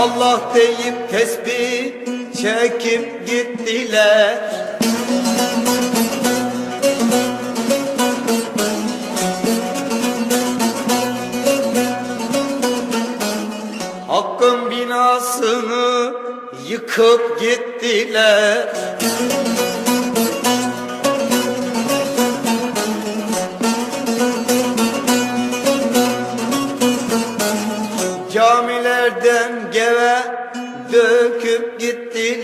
Allah deyip tesbih çekip gittiler. Hakkın binasını yıkıp gittiler. Camilerden geve döküp gittiler.